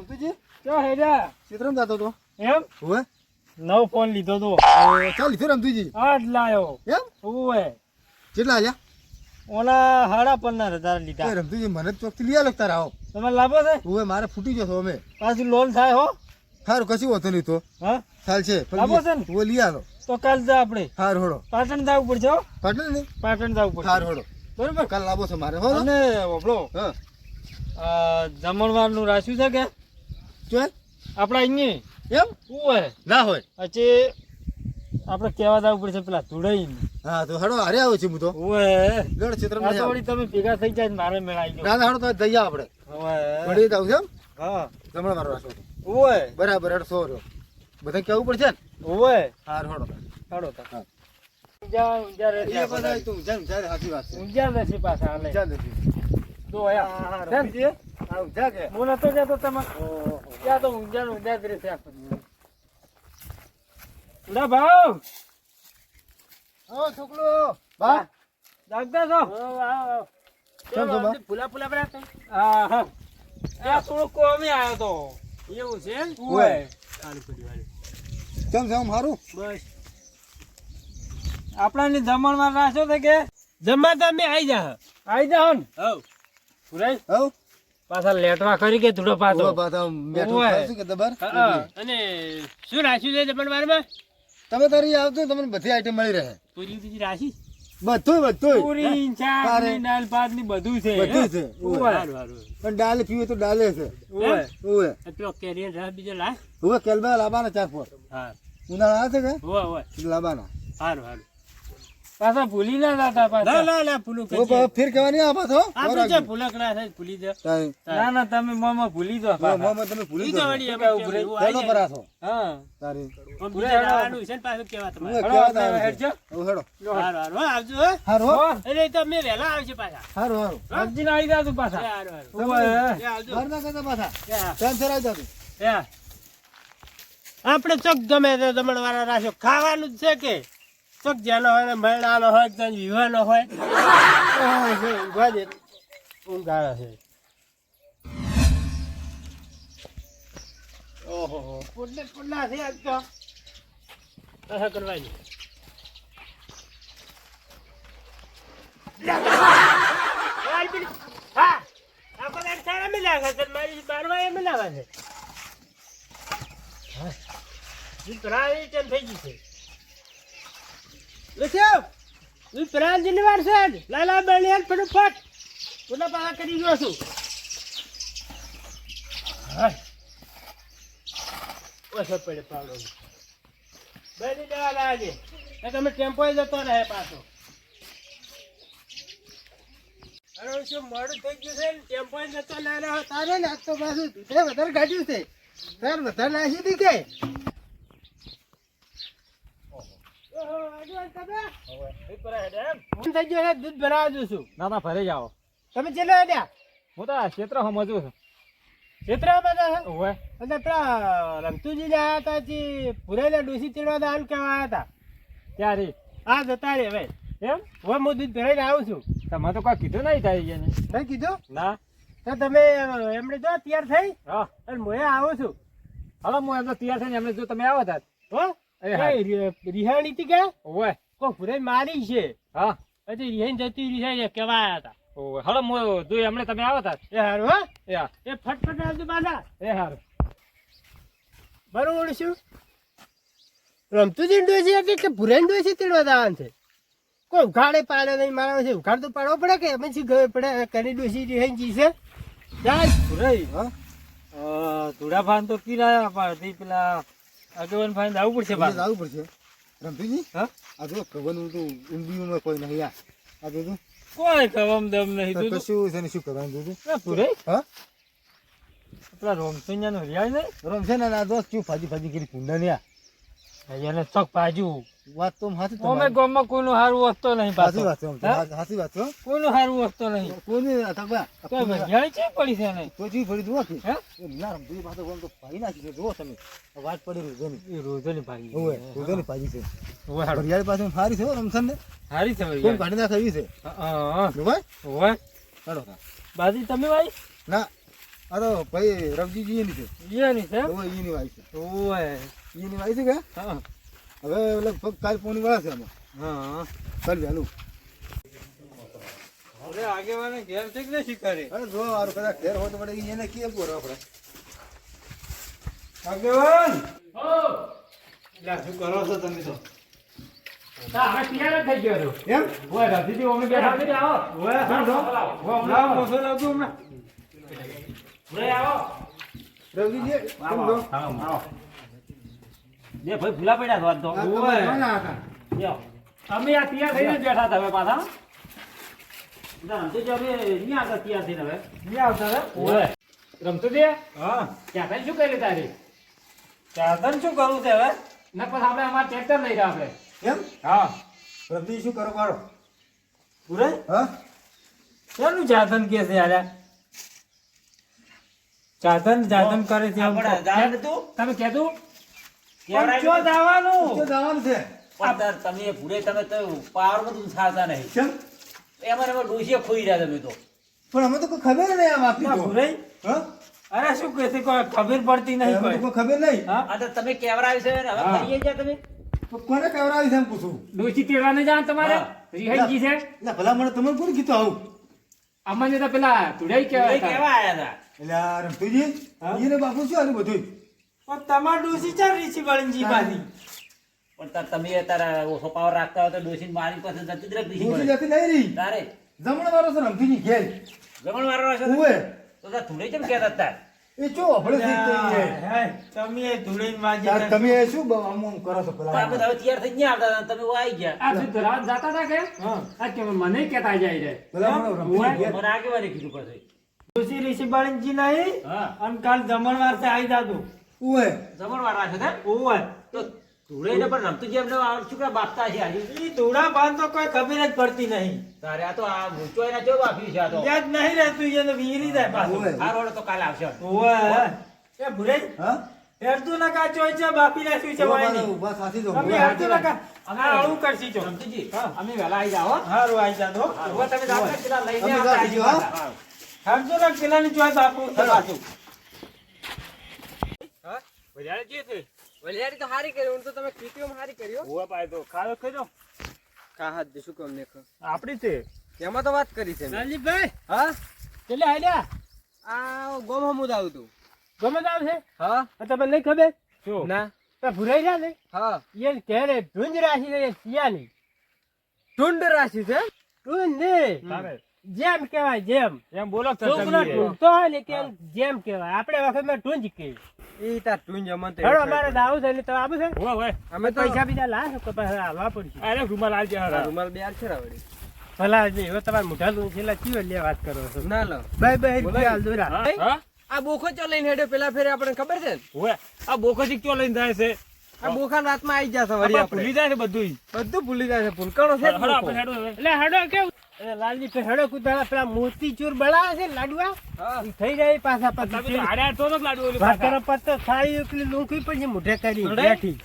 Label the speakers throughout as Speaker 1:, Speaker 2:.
Speaker 1: રમતુજી
Speaker 2: ચો હેજા
Speaker 1: ક્ષેત્રમાં જાતો તો.
Speaker 2: એમ?
Speaker 1: હોવે
Speaker 2: નવ ફોન લીધો તો.
Speaker 1: ચાલ લીધો રમતુજી?
Speaker 2: આજ લાયો.
Speaker 1: એમ?
Speaker 2: ઓય
Speaker 1: કેટલા આલ્યા?
Speaker 2: ઓલા હાડા પંદર હજાર લીધા.
Speaker 1: રમતુજી મને ચોકથી લઈ આલો તારા આવો.
Speaker 2: તમે લાભો છે?
Speaker 1: હોવે મારે ફૂટી જશો અમે.
Speaker 2: પાછું લોન થાય હો.
Speaker 1: સારું કશું હોતું નહીં તો.
Speaker 2: હા?
Speaker 1: ચાલ છે
Speaker 2: લાભો છે ને?
Speaker 1: હોવે લઈ આલો.
Speaker 2: તો કાલ જા આપણે.
Speaker 1: હાર હોડો
Speaker 2: પાટણ જવું પડશે
Speaker 1: પાટણ નહીં?
Speaker 2: પાટણ જવું પડશે.
Speaker 1: હાર હોડો
Speaker 2: બરોબર?
Speaker 1: કાલ લાવો છે મારે હો
Speaker 2: અને વપડો
Speaker 1: હા.
Speaker 2: જમણવારનું રાખ્યું છે કે? આપણા અહીંયા
Speaker 1: એમ?
Speaker 2: હોય?
Speaker 1: ના હોય.
Speaker 2: પછી આપણે કહેવા જવું પડશે પેલા ધુડાઈ
Speaker 1: હા તો હડો હારે આવું છે હું તો.
Speaker 2: ઓય
Speaker 1: ક્ષેત્રમાં
Speaker 2: તો તમે ભેગા થઈ જાય મારે મેળાઈ ગયો
Speaker 1: ના ના હડો તો જઈએ આપણે.
Speaker 2: ઓય
Speaker 1: વળી જાવ છે એમ?
Speaker 2: હા.
Speaker 1: જમણ મારો રાખો
Speaker 2: ઓય
Speaker 1: બરાબર અડસો રહ્યો. બધા કેવું પડશે ને?
Speaker 2: ઓય
Speaker 1: હાર હડો
Speaker 2: હડો તા.
Speaker 1: હા.
Speaker 2: ઊંઝા ઊંઝા
Speaker 1: એ
Speaker 2: રહેશે
Speaker 1: બધા તું જાન જા સાચી વાત છે.
Speaker 2: ઊંઝા રહેશે પાછા હાલે.
Speaker 1: જાન દેજી
Speaker 2: તો આયા.
Speaker 1: હા રમતુજી આવ કે?
Speaker 2: હું નતો જતો તમે. ત્યાં તો ઊંઝા ને ઊંઝા જ રહેશે ઉડા ભાવ.
Speaker 1: ઓ છોકરો. બા.
Speaker 2: જાગતા છો?
Speaker 1: કેમ છો બા?
Speaker 2: ફૂલા ફૂલા પડ્યા હા હા. ત્યાં થોડો કોમે આવ્યો તો. એવું છે. સારું કર્યું હારું.
Speaker 1: કેમ છે આમ
Speaker 2: બસ. આપણાને જમણમાં રાખ્યો છે કે? જમવા તમે આવી જા આવી જાઓ ને? હવ. પુરાઈ
Speaker 1: હવ
Speaker 2: પાછા લેટવા કરી કે ધૂળો પાછો?
Speaker 1: તામ બેઠું કે દબર?
Speaker 2: અને શું રાખ્યું છે જમણવારમાં
Speaker 1: તમે તારી આવતો તમને બધી આઈટમ મળી રહે.
Speaker 2: પૂરી બીજી રાશી?
Speaker 1: બધું બધું
Speaker 2: પૂરી ચાર દાળ ભાતની બધું છે.
Speaker 1: બધું છે. પણ ડાલે પીવે તો ડાલે છે.
Speaker 2: ઓય.
Speaker 1: ઓય.
Speaker 2: પેલો કેરિયર રસ બીજો લાય.
Speaker 1: ઓય કેલબા લાબાના ચાર પર
Speaker 2: હા.
Speaker 1: ઉનાળા આવે છે કે?
Speaker 2: ઓય ઓય.
Speaker 1: લાબાના.
Speaker 2: સારું સારું. પાછા ભૂલી ના જતા પાછા. ના ના ના ભૂલું
Speaker 1: કે ફેર કહેવા નહીં આપા તો
Speaker 2: આપણે જે ભૂલકડા છે ભૂલી જાઓ. ના ના તમે મોમાં ભૂલી
Speaker 1: ઓ મોમાં તમે ભૂલી જાઓ. ચાલો પર આસો
Speaker 2: હા.
Speaker 1: તારી.
Speaker 2: ભૂલી જવાનું છે ને પાછું તમારે.
Speaker 1: કેવા
Speaker 2: હળો, હેડજો.
Speaker 1: હેડો.
Speaker 2: હારો હારો હો, આવજો હારો
Speaker 1: હારું હો.
Speaker 2: એટલે તમે વહેલા આવશે પાછા.
Speaker 1: હારો હારો.
Speaker 2: અરજી ના આવી જાતું પાછા. હારો હારું. ઓય.
Speaker 1: ઘર ના કરતા પાછા.
Speaker 2: યા,
Speaker 1: ફેર આવી
Speaker 2: યા. આપણે ચોક ગમે તે દમણ વાળા રાખ્યો. ખાવાનું જ છે કે? ચોક જેનો હોય ને મરણાનો હોય કે વિવાનો હોય ઊંઘવા દે ઊંઘ છે. ઓહો પુડલે પુડલા છે આજ તો. કશા કરવાની હા સારા મિલાવે છે, મારી બારવા એ મિલાવે છે. વિપરાળી તેમ થઈ ગઈ છે. લખ્યો વિપરાળજીની વાર છે આજ. લાલા બળિયાર ફટાફટ ઓલા પાછા કરી ગયો છું. હા ઓછો પડે પાવડો. બેની દેવા લાગે તમે ટેમ્પો જતો રહે પાછો. અરે શું મોડું થઈ ગયું છે? ને ટેમ્પો જતો ના રહ્યો તારે ને? આજ તો પાછું દૂધે વધારે કાઢ્યું છે. તાર વધારે નાખી દી કે દૂધ ભરાવા દઉં છું
Speaker 3: ના ના ફરે જાઓ.
Speaker 2: તમે ચેલો હેડ્યા
Speaker 3: હું તો ક્ષેત્ર સમજુ છું.
Speaker 2: ક્ષેત્રમાં બધા છે?
Speaker 3: ઓવે.
Speaker 2: એટલે પેલા રમતુજી ને આયા હતા જે પુરાઈને ડોસી દાન કહેવા આવ્યા હતા?
Speaker 3: ત્યારે
Speaker 2: આ જતા રે હવે.
Speaker 3: એમ?
Speaker 2: હવે હું દૂધ ભરાઈને આવું છું.
Speaker 3: તમે તો કોઈ કીધું નહીં થાય એને
Speaker 2: મેં કીધું?
Speaker 3: ના.
Speaker 2: તો તમે એમણે જો તૈયાર થઈ?
Speaker 3: હા.
Speaker 2: અને હું આવું છું.
Speaker 3: હાલો હું એમને તૈયાર થઈને એમને જો તમે આવો હતા
Speaker 2: હો? રિહાણી થી કે?
Speaker 3: ઓવે.
Speaker 2: કો પુરાઈ મારી છે.
Speaker 3: હા.
Speaker 2: હજી રિહાઈ જતી રિહાઈ કેવા હતા.
Speaker 3: ઓવે. હાલો હું જો એમને તમે આવો હતા
Speaker 2: એ હારું હા.
Speaker 3: એ હા.
Speaker 2: એ ફટફટ આવજો પાછા.
Speaker 3: એ હારું.
Speaker 2: બરોબર શું જીન ડોસી હતી કે પુરાઈ ડોસી તેડવા દાન છે? કોઈ ઉઘાડે પાડે નહીં મારા છે ઉઘાડ તો પાડવો પડે કે અમે શી ગયો પડે કરી ડોસી રિહાઈ જી છે. જાય.
Speaker 3: ભુરાઈ
Speaker 1: હા.
Speaker 3: ધોડા ભાન તો કિરાયા પાડતી પેલા આગેવાન ભાઈ આવવું પડશે બા
Speaker 1: જવું પડશે. રમતુજી
Speaker 3: હા?
Speaker 1: આ જો કવન તો ઊંડિયુંમાં કોઈ નહીં આ. આ જો
Speaker 3: કોઈ કવમ દમ નહીં
Speaker 1: તો
Speaker 3: તું
Speaker 1: કશું છે ને શું કરવાનું જોજો?
Speaker 3: પૂરે
Speaker 1: હા?
Speaker 3: પેલા રોમસૈયા નો રિયાજ નહીં.
Speaker 1: રમ ના દોસ્ત કેવું ફાજી ફાજી કરી કુંડા ને
Speaker 3: એને ચોક પાજુ
Speaker 1: વાત તો હાથી
Speaker 3: અમે ગામમાં કોઈનું હારું વસ્તો નહીં પાછો.
Speaker 1: વાત છે હાથી વાત છે.
Speaker 3: કોઈનું હારું વસ્તો નહીં.
Speaker 1: કોઈને
Speaker 3: તો છે પડી છે નહીં.
Speaker 1: તો ચી ફરી જુઓ કે ના કોણ તો ભાઈ નાખી છે જુઓ તમે. વાત પડી રોજોની
Speaker 3: એ રોજોની ભાગી
Speaker 1: રોજોની ભાગી છે.
Speaker 3: હારી.
Speaker 1: છે રમસન ને
Speaker 3: હારી છે
Speaker 1: કોણ
Speaker 3: ભાઈ
Speaker 1: કાઢી નાખે એવી છે?
Speaker 3: હા ઓવે.
Speaker 1: હેડો
Speaker 2: બાજી તમે ભાઈ?
Speaker 1: ના. અરે ભાઈ રવજીજી એની છે.
Speaker 2: છે
Speaker 1: એની વાઈ છે.
Speaker 2: ઓય
Speaker 1: એની વાઈ છે કે?
Speaker 2: હા.
Speaker 1: હવે લગભગ કાલ પોની વાળા છે આમાં.
Speaker 2: હા.
Speaker 1: ચાલ વહેલું.
Speaker 2: અરે આગેવાને ઘેર છે કે નથી શિકારી
Speaker 1: અરે જો આરો કદાચ ઘેર હોય તો એને કેમ કરો આપણે?
Speaker 2: આગેવાન! શું કરો છો તમે તો?
Speaker 1: એમ?
Speaker 2: ઓય હા તો લાવ મોસો લાવજો હમણાં
Speaker 1: રવજીજી કેમ છો?
Speaker 4: જે ભાઈ ભૂલા પડ્યા વાત તો.
Speaker 1: તમે.
Speaker 4: અમે આ તૈયાર થઈને બેઠા હતા હવે પાછા. રમતું જો અમે નહીં આગળ તૈયાર થઈને હવે.
Speaker 2: નહીં આવતા
Speaker 4: રમતું દે
Speaker 2: હા.
Speaker 4: ત્યાં શું કરી તારી?
Speaker 2: સાધન શું કરવું છે હવે?
Speaker 4: ના પછી આપણે અમારે ટ્રેક્ટર લઈ રહ્યા આપણે.
Speaker 1: એમ?
Speaker 2: હા.
Speaker 1: શું કરો પાડો
Speaker 2: પૂરે
Speaker 1: હા.
Speaker 2: શેનું સાધન કે છે યાર? સાધન જાતન કરે છે?
Speaker 4: તમે કહેતું
Speaker 1: છે.
Speaker 4: પણ તમે ભૂરે તમે તો પાવર બધું સારતા નહીં.
Speaker 1: કેમ?
Speaker 4: એમાં એમાં ડોસીએ ખોઈ રહ્યા તમે તો.
Speaker 1: પણ અમે તો કોઈ ખબર નહીં આમ આપી તો.
Speaker 2: ભૂરે? અરે શું કહે છે કોઈ ખબર પડતી નહીં કોઈ.
Speaker 1: કોઈ ખબર નહીં.
Speaker 2: હા?
Speaker 4: તો તમે કેવરાવી છે હવે
Speaker 2: હા.
Speaker 4: જ્યાં તમે?
Speaker 1: તો કોને કેવરા છે એમ પૂછું?
Speaker 4: ડોસી તેડવાને જાણ તમારે. રિહાઈ છે?
Speaker 1: એટલે ભલા મને તમે કોણ કીધું આવું?
Speaker 4: અમને તો પેલા તુડાઈ કેવા કેવા આયા હતા.
Speaker 1: એટલે રમતુજી એને બાપુ શું આનું બધું
Speaker 2: પણ તમાર ડોસી ચાર રીસી બળનજી બાજી.
Speaker 4: પણ તાર તમે તારા ઓછો પાવર રાખતા હોય તો ડોસી મારી પાસે જતી જ રહે ડોસી
Speaker 1: જતી નહીં રહી.
Speaker 4: તારે?
Speaker 1: જમણ વાળો છે રમતુજી ઘેર.
Speaker 4: જમણ વાળો છે
Speaker 1: ઓએ
Speaker 4: તો તાર તુડાઈ કેમ કહેતા તાર
Speaker 1: એ ચો આપણે.
Speaker 2: તમે એ માજી
Speaker 1: તાર તમે શું આમ કરો છો પેલા
Speaker 4: આપણે હવે તૈયાર થઈ ગયા આવતા તમે ઓ આવી ગયા.
Speaker 3: આ શું ધરાવ જાતા હતા કે?
Speaker 2: હા.
Speaker 3: આ કે મને કેતા જાય રે.
Speaker 1: પેલા મને
Speaker 4: આગેવાની કીધું પછી.
Speaker 2: ડોસી રીસી બળનજી નહીં
Speaker 4: હા.
Speaker 2: અને કાલ જમણવારથી આવી જાતું.
Speaker 1: ઉવે.
Speaker 4: જમણ રાખે છે ને
Speaker 2: ઓય
Speaker 4: તો તુડાઈને પણ રમતું જેમ શું કે બાપતા છે
Speaker 2: ઈ ધૂળા પાન તો કોઈ ખબર જ પડતી નહીં.
Speaker 4: તારે આ તો આ મૂંચો એના કેવું આપ્યું છે આ તો.
Speaker 2: યાદ નહીં રહેતું એને વીરી જાય પાછું.
Speaker 4: આ રોડ તો કાલ આવશે.
Speaker 2: ઓય એ ભૂરે
Speaker 1: હા?
Speaker 2: હેરતું ના કાચો છે બાપી રાખ્યું છે વાયની.
Speaker 1: ઊભા સાથી જો
Speaker 2: અમે હેરતું ના કા અમે હળું કરશી છો
Speaker 4: રમતુજી અમે વેલા આવી જાઓ
Speaker 2: હારું આવી જાઓ.
Speaker 4: ઊભા તમે જાઓ ને લઈને આવજો
Speaker 1: હા.
Speaker 2: હેરતું ના પેલાની ચોય બાપુ છે? પાછું
Speaker 5: વલિયારી તો હારી કર્યો તો તમે કીટીઓમાં હારી કર્યો કા હાથ દે શું કામ ને
Speaker 2: આપડી છે.
Speaker 5: એમાં તો વાત કરી છે મેં. હા?
Speaker 2: ચલે હાલ્યા?
Speaker 5: આ ગોમ હમુદ આવતું
Speaker 2: ગોમ તે આવશે
Speaker 5: હા.
Speaker 2: તમને નહીં ખબર?
Speaker 5: ના.
Speaker 2: તો ભૂરાઈ ગયા ને?
Speaker 5: હા.
Speaker 2: એ ઘેરે ધૂંજ રાશિ છે સિયાની
Speaker 5: ટુંડ રાશિ છે?
Speaker 2: ઢુંજ ને? જેમ કહેવાય જેમ.
Speaker 3: એમ બોલો
Speaker 2: તો જેમ કહેવાય. આપણે વખતમાં ટુંજ કહે
Speaker 5: ઈ તાર તો
Speaker 2: હેડો અમારે દાવું છે ને તો આવું છે?
Speaker 3: હોય હોય
Speaker 5: અમે તો
Speaker 2: પૈસા બીજા લાવો કે પછી હાલવા પડશે.
Speaker 3: અરે રૂમાલ આલજે હારા
Speaker 5: રૂમાલ બે છે રાવડી
Speaker 2: ભલા જે હવે તમારે મોઢા લું છેલ્લા ચીયો લે વાત કરો છો?
Speaker 5: ના લો.
Speaker 2: બાય બાય રૂપિયા હાલ દોરા
Speaker 3: હા? હા?
Speaker 5: આ બોખો ચો લઈને હેડ્યો? પેલા ફેરે આપણને ખબર છે ને?
Speaker 3: હોય આ બોકોજી ચો લઈને જાય છે?
Speaker 5: આ બોખા રાતમાં આવી જશે વળી
Speaker 3: આપણે ભૂલી જાય છે બધું
Speaker 5: બધું ભૂલી જાય છે. ભૂલકાણો છે જ
Speaker 3: આપણે હેડો
Speaker 2: એટલે હેડો કેવું લાલજી પે હેડો પેલા મોતીચૂર બળાવે છે લાડવા થઈ જાય પાછા પછી
Speaker 3: હાડ્યા તો લાડુ
Speaker 2: પત્તો થાળી એકલી લૂંખી પછી મુઠે કરી બેઠી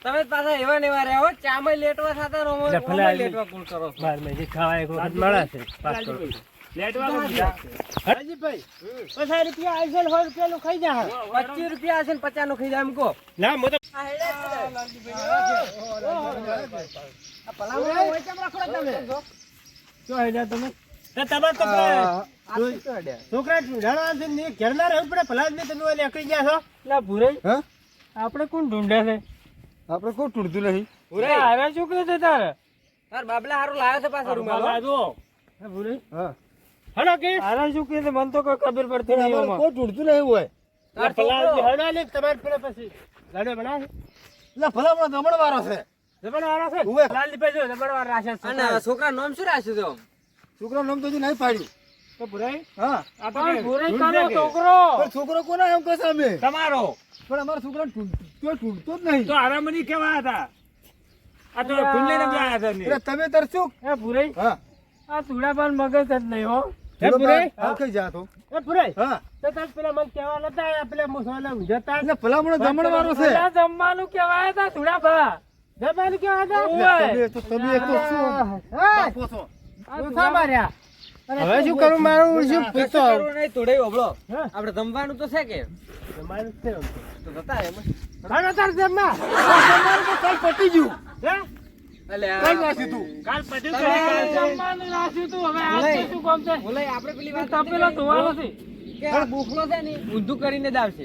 Speaker 5: તમે પાછા એવા ને એવા રહ્યા ચામય લેટવા સાથે રોમો. લેટવા કુલ કરો
Speaker 2: બાર મહિને ખાવાય એક વખત મળે છે પાસ કરો.
Speaker 3: લેટવા હાજી
Speaker 2: ભાઈ પચાસ રૂપિયા આઈસેલ છે રૂપિયા નું ખાઈ જા
Speaker 5: પચીસ રૂપિયા આઈસેલ પચાસનું ખાઈ જાય એમ કહો
Speaker 2: ના હું તો
Speaker 5: હોય કેમ રાખો તમે
Speaker 2: શું હેડ્યા તમે. તમારે તો છોકરા ઢૂંઢાણા છે ને ઘેરના રહેવું પડે ભલા જ તમે ઓલે ગયા છો?
Speaker 5: લા ભૂરે
Speaker 1: હા?
Speaker 2: આપણે કોણ ઢૂંઢે છે?
Speaker 1: આપણે કોઈ તૂટતું નહીં
Speaker 5: ભૂરે
Speaker 2: આવ્યા છે તારે?
Speaker 5: તાર બાબલા હારું લાવ્યો છે પાછો રૂમ હો.
Speaker 3: જો.
Speaker 2: હા હલો કે?
Speaker 5: આરા શું કે મન તો કોઈ ખબર પડતી નહીં
Speaker 1: કોઈ તૂટતું નહીં હોય?
Speaker 5: તાર છોકરો.
Speaker 2: હડા લે તમારે પછી લાડો બનાવે
Speaker 1: એટલે ભલા મને જમણ વાળો છે.
Speaker 5: છોકરા નામ શું રાખ્યું છે આમ?
Speaker 1: નામ તો હજી નહીં પાડ્યું.
Speaker 2: તો ભૂરાઈ?
Speaker 1: હા.
Speaker 3: આ તો
Speaker 2: પણ
Speaker 3: કે
Speaker 2: ભૂરાઈ
Speaker 3: ઢૂંઢે
Speaker 2: કાનો
Speaker 3: કે.
Speaker 2: છોકરો.
Speaker 1: છોકરો કોના એમ કહેશે અમે?
Speaker 3: તમારો.
Speaker 1: પણ અમારા છોકરાને તૂટ- તૂટતો જ નહીં.
Speaker 3: તો આરામની કેવા હતા? આ તો ખુલ્લે ને ગયા હતા
Speaker 1: તમે તાર
Speaker 2: એ ભૂરાઈ
Speaker 1: હા.
Speaker 2: આ તુડાપાન મગજ જ નહીં હો. એ
Speaker 1: થોડો
Speaker 2: ભૂરાઈ?
Speaker 1: કઈ જા
Speaker 2: એ ભૂરાઈ
Speaker 1: હા.
Speaker 2: તો તાર પેલા મને કેવા નતા પેલા
Speaker 1: એટલે ભલા મને છે.
Speaker 2: પેલા જમવાનું કેવાય હતા તુડાપા જમવાનું કહેવાય હતા
Speaker 1: તો તમે તો શું? બાપો છો.
Speaker 2: આ માર્યા. હવે શું કરું? મારું શું
Speaker 5: ઓબળો આપણે જમવાનું તો છે કે?
Speaker 2: છે તો.
Speaker 5: જતા એમ.
Speaker 2: તાર
Speaker 1: તું
Speaker 6: કાલ પછી કાલ જમવાનું રાખ્યું તું. હવે આજ તો શું કામ છે?
Speaker 5: બોલે આપણે પેલી વાત
Speaker 6: તપેલો ધોવાનો છે.
Speaker 5: કે આ બોખલો છે ને? ઊંધું કરીને જ આવશે.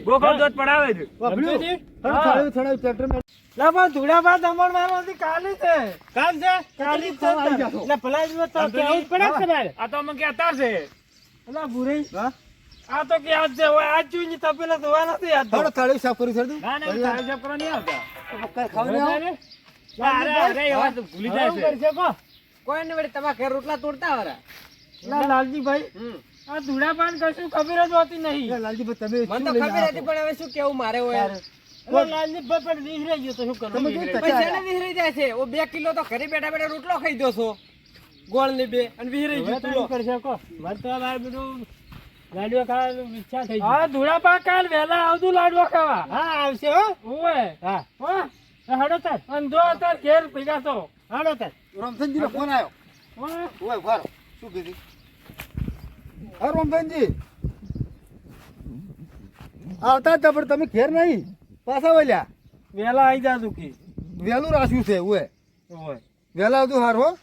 Speaker 6: બોખો દોત પડાવે છે
Speaker 2: સમજ્યું?
Speaker 1: થોડું થોડું થોડું ટ્રેક્ટર
Speaker 2: લા પણ ધૂળાભાત દમણવાનો નથી કાલે છે. કાલ છે? કાલે છે
Speaker 1: આવી જશો.
Speaker 2: એટલે તો કહેવું પડે તમારે?
Speaker 6: આ તો અમે કહેતા છે?
Speaker 2: અલા ભૂરી. આ તો કે આજ છે? હવે આજ જોઈને તપેલા ધોવા નથી આજ તો.
Speaker 1: થાળી સાફ કરી છોડી
Speaker 6: ના ના તારે જપ કરવા નહીં આવતા.
Speaker 1: ખાવ નહીં
Speaker 6: અરે અરે એ વાત ભૂલી જાય છે.
Speaker 5: કોઈ ને વળી તમારા ઘર રોટલા તોડતા વરા
Speaker 2: લા લાલજીભાઈ આ ધૂળાપાન કશું ખબર જ હોતી નહીં.
Speaker 1: લાલજી લાલજીભાઈ તમે
Speaker 5: મને તો ખબર હતી પણ હવે શું કેવું મારે હોય? બે કિલો તો ઘરે બેઠા બેઠા રોટલો ખાઈ દો છો. ગોળ ને બે અને વિહરી ગયો
Speaker 2: તો
Speaker 5: તુલો.
Speaker 2: શું કરશે કહો? મને તો મારે બધું લાડવા ખાવાની ઈચ્છા થઈ ગઈ. હા ધૂળાપા કાલ વહેલા આવતું લાડવા ખાવા. હા આવશે હો. ઓય હા. હો હાડો તાર. અને જો તાર ઘેર ભેગા તો હાડો તાર.
Speaker 1: રમસનજીનો ફોન આવ્યો. ઓય શું કીધું? હા રમસનજી. આવતા હતા પણ તમે ઘેર નહીં. પાછા વળ્યા?
Speaker 2: વહેલા આવી જા તું કી.
Speaker 1: વહેલું રાખ્યું છે ઓય
Speaker 2: ઓય.
Speaker 1: વહેલા આવતું હાર હો.